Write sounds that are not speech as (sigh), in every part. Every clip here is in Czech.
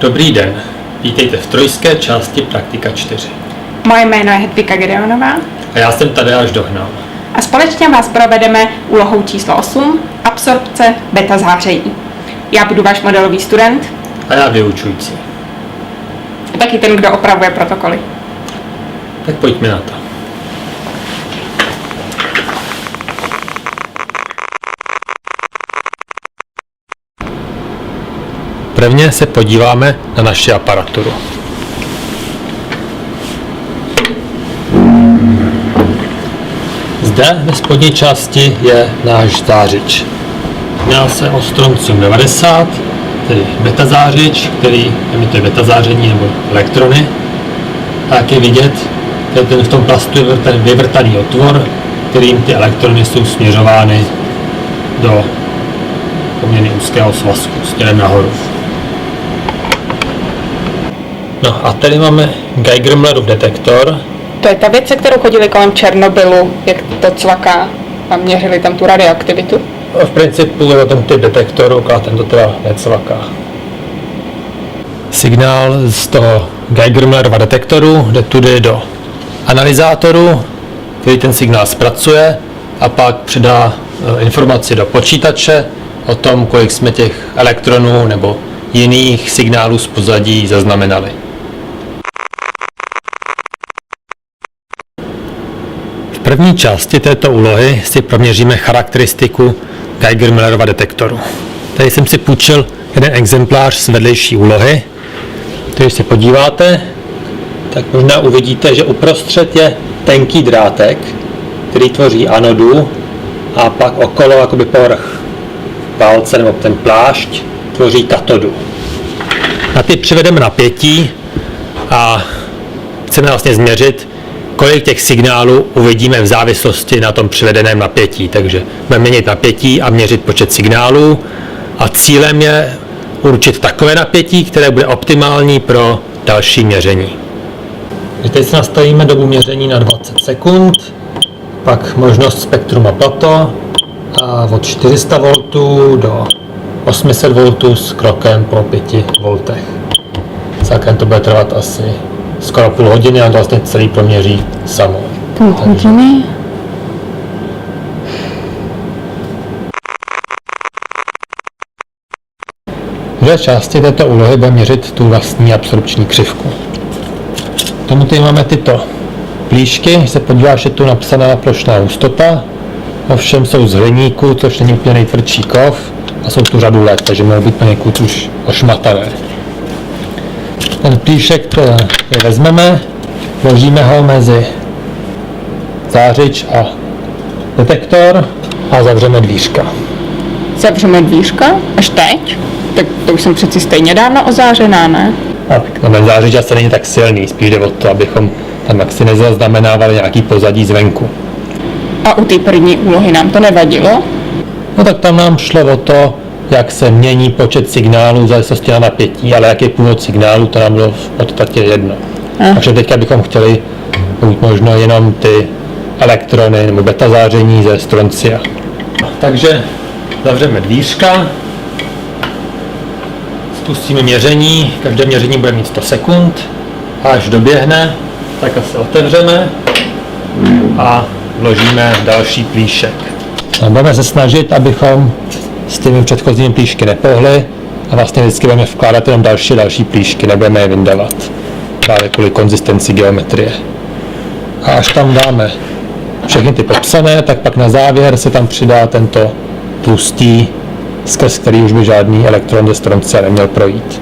Dobrý den, vítejte v trojské části Praktika 4. Moje jméno je Hedvika Gedeonová A já jsem tady až dohnal. a společně vás provedeme úlohou číslo 8, absorpce beta zářejí. Já budu váš modelový student A já vyučující. a taky ten, kdo opravuje protokoly. Tak pojďme na to. Prvně se podíváme na naši aparaturu. Zde ve spodní části je náš zářič. Jedná se o stroncium 90, tedy beta zářič, který emituje beta záření nebo elektrony. A jak je vidět, je ten v tom plastu je ten vyvrtaný otvor, kterým ty elektrony jsou směřovány do poměrně úzkého svazku směrem nahoru. No a tady máme Geiger-Müllerův detektor, To je ta věc, se kterou chodili kolem Černobylu, jak to cvaká a měřili tam tu radioaktivitu. A v principu je to ten typ detektoru, a ten to teda necvaká. Signál z toho Geiger-Müllerova detektoru jde tudy do analyzátoru, který ten signál zpracuje a pak předá e, informaci do počítače o tom, kolik jsme těch elektronů nebo jiných signálů z pozadí zaznamenali. První části této úlohy si proměříme charakteristiku Geiger-Müllerova detektoru. Tady jsem si půjčil jeden exemplář z vedlejší úlohy. Když se podíváte, tak možná uvidíte, že uprostřed je tenký drátek, který tvoří anodu a pak okolo jakoby povrch válce nebo ten plášť tvoří katodu. Na ty přivedeme napětí a chceme vlastně změřit, kolik těch signálů uvidíme v závislosti na tom přivedeném napětí. Takže budeme měnit napětí a měřit počet signálů a cílem je určit takové napětí, které bude optimální pro další měření. Teď si nastavíme dobu měření na 20 sekund, pak možnost spektrum a plato a od 400 V do 800 V s krokem po 5 V. Celkem to bude trvat asi skoro půl hodiny a vlastně celý proměří samo. Půl hodiny? V druhé části této úlohy budeme měřit tu vlastní absorpční křivku. K tomu tady máme tyto plíšky, když se podíváš, je tu napsaná plošná hustota, ovšem jsou z hliníku, což není úplně nejtvrdší kov a jsou tu řadu let, takže mohou být poněkud už ošmatané. Ten plíšek vezmeme, vložíme ho mezi zářič a detektor a zavřeme dvířka. Zavřeme dvířka? Až teď? Tak to už jsem přeci stejně dávno ozářená, ne? A no, ten zářič asi není tak silný, spíš jde o to, abychom tam jaksi nezaznamenávali nějaký pozadí zvenku. A u té první úlohy nám to nevadilo? No tak tam nám šlo o to, jak se mění počet signálů v závislosti na napětí, ale jaký je původ signálu, to nám bylo v podstatě jedno. Aha. Takže teďka bychom chtěli buď možno jenom ty elektrony nebo beta záření ze stroncia. Takže zavřeme dvířka, spustíme měření, každé měření bude mít 100 sekund a až doběhne, tak asi otevřeme a vložíme další plíšek. A budeme se snažit, abychom s těmi předchozími plíšky nepohli a vlastně vždycky budeme vkládat jenom další další plíšky, nebudeme je vyndavat. Právě kvůli konzistenci geometrie. A až tam dáme všechny ty popsané, tak pak na závěr se tam přidá tento tlustý, skrz který už by žádný elektron ze stronce neměl projít.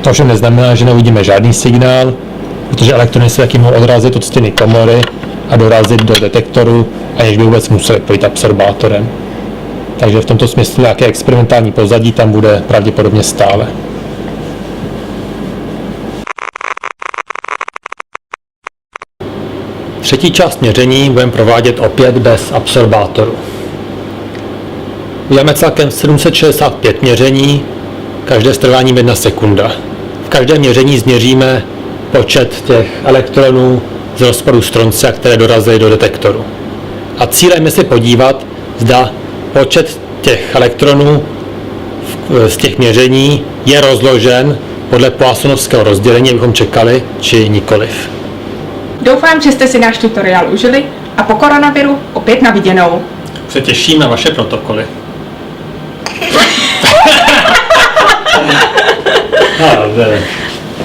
To ovšem neznamená, že neuvidíme žádný signál, protože elektrony se taky mohou odrazit od stěny komory a dorazit do detektoru, aniž by vůbec museli projít absorbátorem. Takže v tomto smyslu nějaké experimentální pozadí tam bude pravděpodobně stále. Třetí část měření budeme provádět opět bez absorbátoru. Uděláme celkem 765 měření, každé s trváním 1 sekunda. V každém měření změříme počet těch elektronů z rozpadu stronce, které dorazily do detektoru. A cílem je se podívat, zda počet těch elektronů z těch měření je rozložen podle Poissonovského rozdělení, abychom čekali, či nikoliv. Doufám, že jste si náš tutoriál užili a po koronaviru opět na viděnou. Se těším na vaše protokoly. (laughs) (laughs) no, dobře.